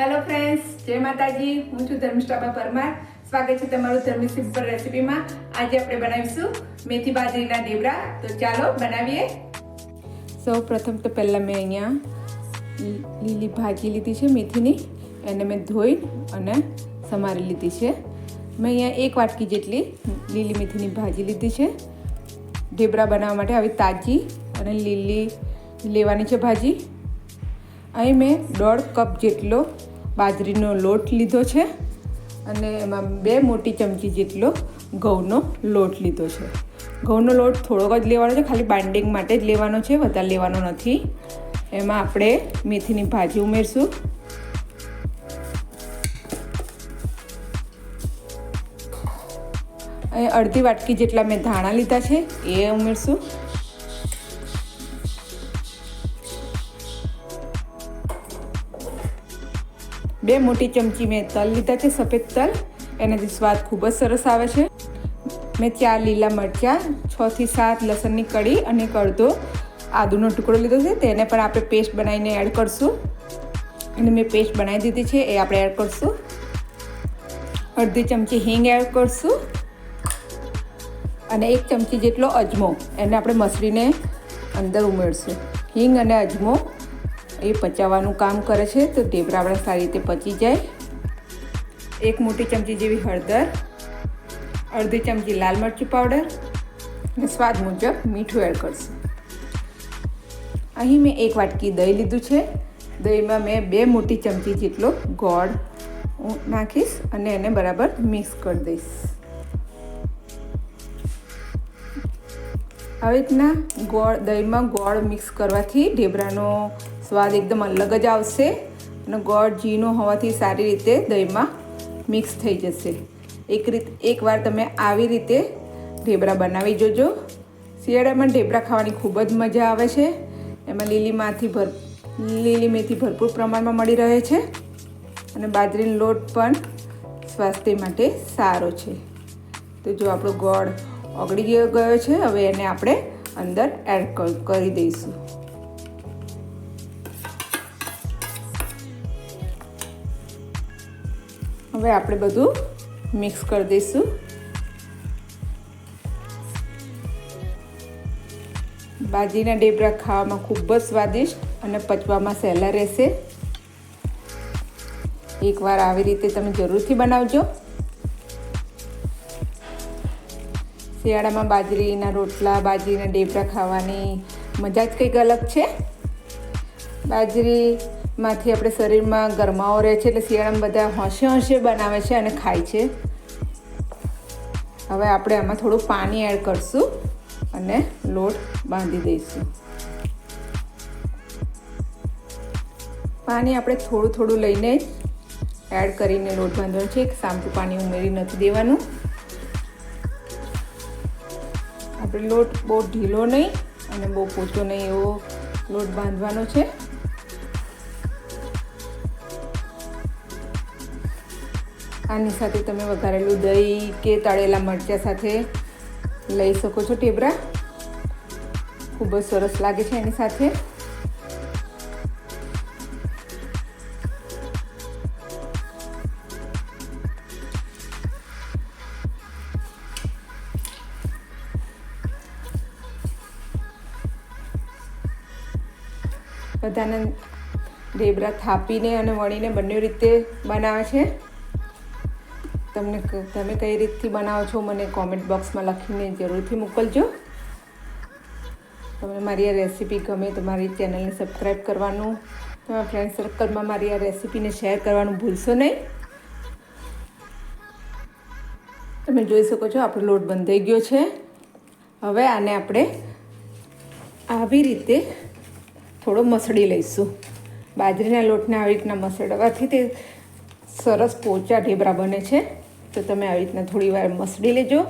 Hello friends જય માતાજી. હું છું ધર્મિષ્ઠાબા પરમાર. સ્વાગત છે તમારું ધર્મી સિમ્પલ રેસીપીમાં. આજે આપણે બનાવીશું મેથી બાજરીના ઢેબરા. તો ચાલો બનાવીએ. સૌ પ્રથમ તો પહેલાં મેં અહીંયા લીલી ભાજી લીધી છે મેથીની. એને મેં ધોઈ અને સમારી લીધી છે. મેં અહીંયા એક વાટકી જેટલી લીલી મેથીની ભાજી લીધી છે. ઢેબરા બનાવવા માટે આવી તાજી અને લીલી લેવાની છે ભાજી. અહીં મેં દોઢ કપ જેટલો બાજરીનો લોટ લીધો છે અને એમાં બે મોટી ચમચી જેટલો ઘઉંનો લોટ લીધો છે. ઘઉંનો લોટ થોડોક જ લેવાનો છે, ખાલી બાઇન્ડિંગ માટે જ લેવાનો છે, વધારે લેવાનો નથી. એમાં આપણે મેથીની ભાજી ઉમેરશું. અડધી વાટકી જેટલા મેં ધાણા લીધા છે, એ ઉમેરશું. બે મોટી ચમચી મેં તલ લીધા છે, સફેદ તલ. એનાથી સ્વાદ ખૂબ જ સરસ આવે છે. મેં ચાર લીલા મરચાં છથી સાત લસણની કળી અને એક આદુનો ટુકડો લીધો છે. તેને પણ આપણે પેસ્ટ બનાવીને એડ કરશું. અને મેં પેસ્ટ બનાવી દીધી છે, એ આપણે એડ કરશું. અડધી ચમચી હિંગ એડ કરશું. અને એક ચમચી જેટલો અજમો, એને આપણે મસળીને અંદર ઉમેરશું. હિંગ અને અજમો એ પચાવવાનું કામ કરે છે, તો ઢેબરા સારી રીતે પચી જાય. એક મોટી ચમચી જેવી હળદર, અડધી ચમચી લાલ મરચું પાવડર અને સ્વાદ મુજબ મીઠું એડ કરશું. અહીં મેં એક વાટકી દહીં લીધું છે. દહીંમાં મેં બે મોટી ચમચી જેટલો ગોળ હું નાખીશ અને એને બરાબર મિક્સ કરી દઈશ. આવી રીતના ગોળ, દહીંમાં ગોળ મિક્સ કરવાથી ઢેબરાનો સ્વાદ એકદમ અલગ જ આવશે અને ગોળ ઝીણો હોવાથી સારી રીતે દહીંમાં મિક્સ થઈ જશે. એક રીત, એકવાર તમે આવી રીતે ઢેબરા બનાવી જોજો. શિયાળામાં ઢેબરા ખાવાની ખૂબ જ મજા આવે છે. એમાં લીલીમાંથી ભર, લીલી મેથી ભરપૂર પ્રમાણમાં મળી રહે છે અને બાજરીનો લોટ પણ સ્વાસ્થ્ય માટે સારો છે. તો જો આપણો ગોળ ઓગળી ગયો છે, હવે એને આપણે અંદર એડ કરી દઈશું. હવે આપણે બધું મિક્સ કરી દઈશું. બાજરીના ઢેબરા ખાવામાં ખૂબ જ સ્વાદિષ્ટ અને પચવામાં સહેલા રહેશે. એકવાર આવી રીતે તમે જરૂરથી બનાવજો. શિયાળામાં બાજરીના રોટલા, બાજરીના ઢેબરા ખાવાની મજા જ કંઈક અલગ છે. બાજરીમાંથી આપણે શરીરમાં ગરમાવો રહે છે એટલે શિયાળામાં બધા હોંશે હોંશે બનાવે છે અને ખાય છે. હવે આપણે આમાં થોડું પાણી એડ કરશું અને લોટ બાંધી દઈશું. પાણી આપણે થોડું થોડું લઈને એડ કરીને લોટ બાંધવાનો છે. સામતું પાણી ઉમેરી નથી દેવાનું. આપણે લોટ બહુ ઢીલો નહીં અને બહુ પોચો નહીં એવો લોટ બાંધવાનો છે. આની સાથે તમે વઘારેલું દહીં કે તળેલા મરચાં સાથે લઈ શકો છો ટેબરા. ખૂબ જ સરસ લાગે છે એની સાથે. બધાને ઢેબરા થાપીને અને વણીને બંને રીતે બનાવે છે. તમને તમે કઈ રીતથી બનાવો છો મને કોમેન્ટ બોક્સમાં લખીને જરૂરથી મોકલજો. તમને મારી આ રેસીપી ગમે તો મારી ચેનલને સબસ્ક્રાઈબ કરવાનું. તમારા ફ્રેન્ડ સર્કલમાં મારી આ રેસીપીને શેર કરવાનું ભૂલશો નહીં. તમે જોઈ શકો છો આપણો લોટ બંધાઈ ગયો છે. હવે આને આપણે આવી રીતે થોડો મસળી લઈશું. બાજરીના લોટને આવી રીતના મસળવાથી તે સરસ પોચા ઢેબરા બને છે. તો તમે આવી રીતના થોડી વાર મસળી લેજો.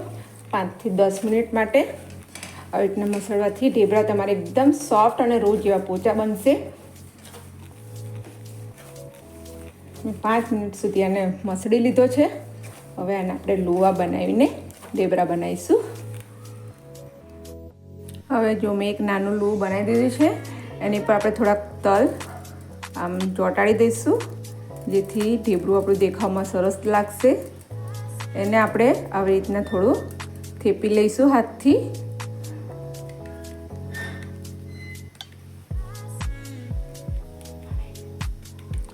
પાંચથી દસ મિનિટ માટે આવી રીતના મસળવાથી ઢેબરા તમારે એકદમ સોફ્ટ અને રોજ જેવા પોચા બનશે. પાંચ મિનિટ સુધી આને મસળી લીધો છે. હવે આને આપણે લોવા બનાવીને ઢેબરા બનાવીશું. હવે જો મેં એક નાનું લોવું બનાવી દીધું છે, એની પર આપણે થોડાક તલ આમ ચોંટાડી દઈશું, જેથી ઢેબરું આપણું દેખાવમાં સરસ લાગશે. એને આપણે આવી રીતના થોડું થેપી લઈશું હાથથી.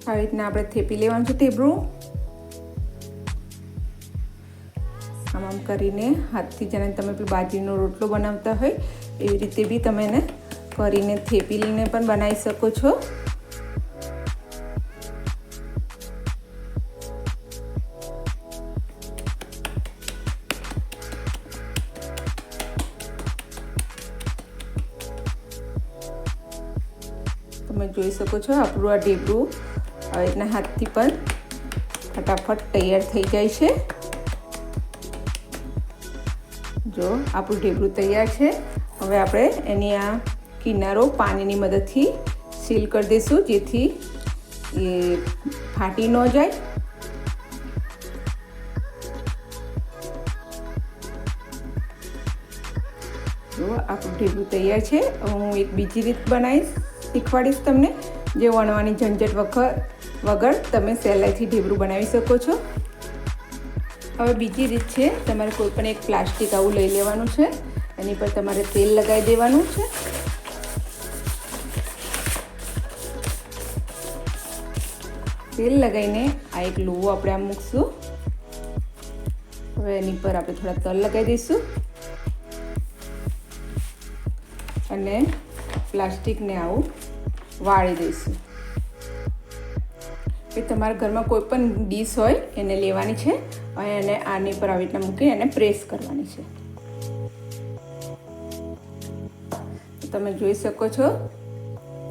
આવી રીતના આપણે થેપી લેવાનું છે ઢેબરું આમ આમ કરીને હાથથી જેને તમે બાજરીનો રોટલો બનાવતા હોય, એવી રીતે બી તમે એને કરીને થેપી લઈને પણ બનાવી શકો છો. જોઈ શકો છો. આપણું આ ઢેબરું એના હાથથી પણ ફટાફટ તૈયાર થઈ જાય છે. જો, આપણું ઢેબરું તૈયાર છે. હવે આપણે એની આ કિનારો પાણીની મદદથી સીલ કરી દઈશું, જેથી એ ફાટી ન જાય. જો, આપણું ઢેબરું તૈયાર છે. હું એક બીજી રીત બનાવીશ. શીખવાડીશ તમને જે વણવાની ઝંઝટ વખત વગર તમે સહેલાઈથી ઢેબરું બનાવી શકો છો. હવે બીજી રીત છે, તમારે કોઈ પણ એક પ્લાસ્ટિક આવું લઈ લેવાનું છે. એની પર તમારે તેલ લગાવી દેવાનું છે. તેલ લગાવીને આ એક લોવો આપણે આમ મૂકશું. હવે એની પર આપણે થોડા તલ લગાવી દઈશું. અને પ્લાસ્ટિકને આવું વાળી દઈશું. એ તમારા ઘરમાં કોઈ પણ ડીશ હોય, એને લેવાની છે અને એને આની પર આવી રીતના મૂકી એને પ્રેસ કરવાની છે. તમે જોઈ શકો છો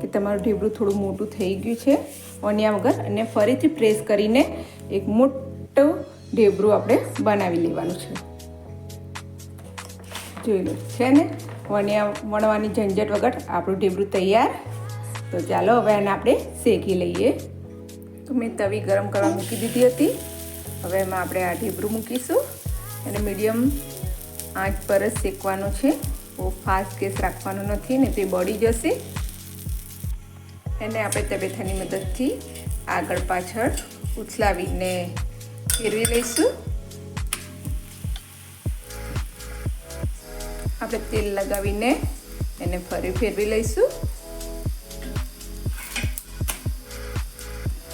કે તમારું ઢેબરું થોડું મોટું થઈ ગયું છે ઓનિયા વગર અને ફરીથી પ્રેસ કરીને એક મોટું ઢેબરું આપણે બનાવી લેવાનું છે. જોઈ લો, છે ને? વણ્યા વણવાની ઝંઝટ વગર આપણું ઢેબરું તૈયાર. તો ચાલો હવે એને આપણે શેકી લઈએ. તો મેં તવી ગરમ કરવા મૂકી દીધી હતી. હવે એમાં આપણે આ ઢેબરું મૂકીશું. એને મીડિયમ આંચ પર જ શેકવાનું છે. બહુ ફાસ્ટ ગેસ રાખવાનો નથી ને તે બળી જશે. એને આપણે તબેથાની મદદથી આગળ પાછળ ઉથલાવીને ફેરવી લઈશું. આપણે તેલ લગાવીને એને ફરી ફેરવી લઈશું.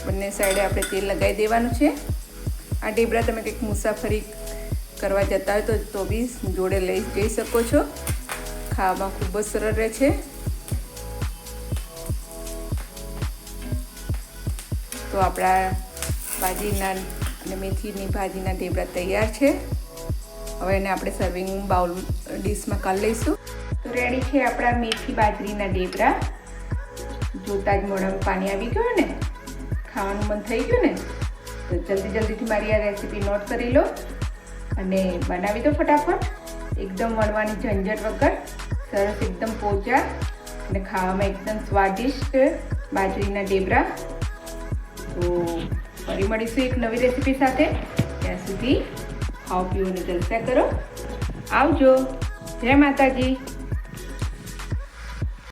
બંને સાઈડે આપણે તેલ લગાવી દેવાનું છે. આ ઢેબરા તમે કંઈક મુસાફરી કરવા જતા હોય તો તો બી જોડે લઈ જઈ શકો છો. ખાવામાં ખૂબ જ સરળ રહે છે. તો આપણા ભાજીના અને મેથીની ભાજીના ઢેબરા તૈયાર છે. હવે એને આપણે સર્વિંગ બાઉલ ડીશમાં કરી લઈશું. તો રેડી છે આપણા મેથી બાજરીના ઢેબરા. જોતા જ મોઢામાં પાણી આવી ગયું ને? ખાવાનું મન થઈ ગયું ને? તો જલ્દી જલ્દીથી મારી આ રેસીપી નોટ કરી લો અને બનાવી દો ફટાફટ. એકદમ વણવાની ઝંઝટ વગર. સરસ એકદમ પોચા અને ખાવામાં એકદમ સ્વાદિષ્ટ બાજરીના ઢેબરા. તો ફરી મળીશું એક નવી રેસીપી સાથે. ત્યાં સુધી ખાઓ પીઓને જલસા કરો. આવજો. જય માતાજી.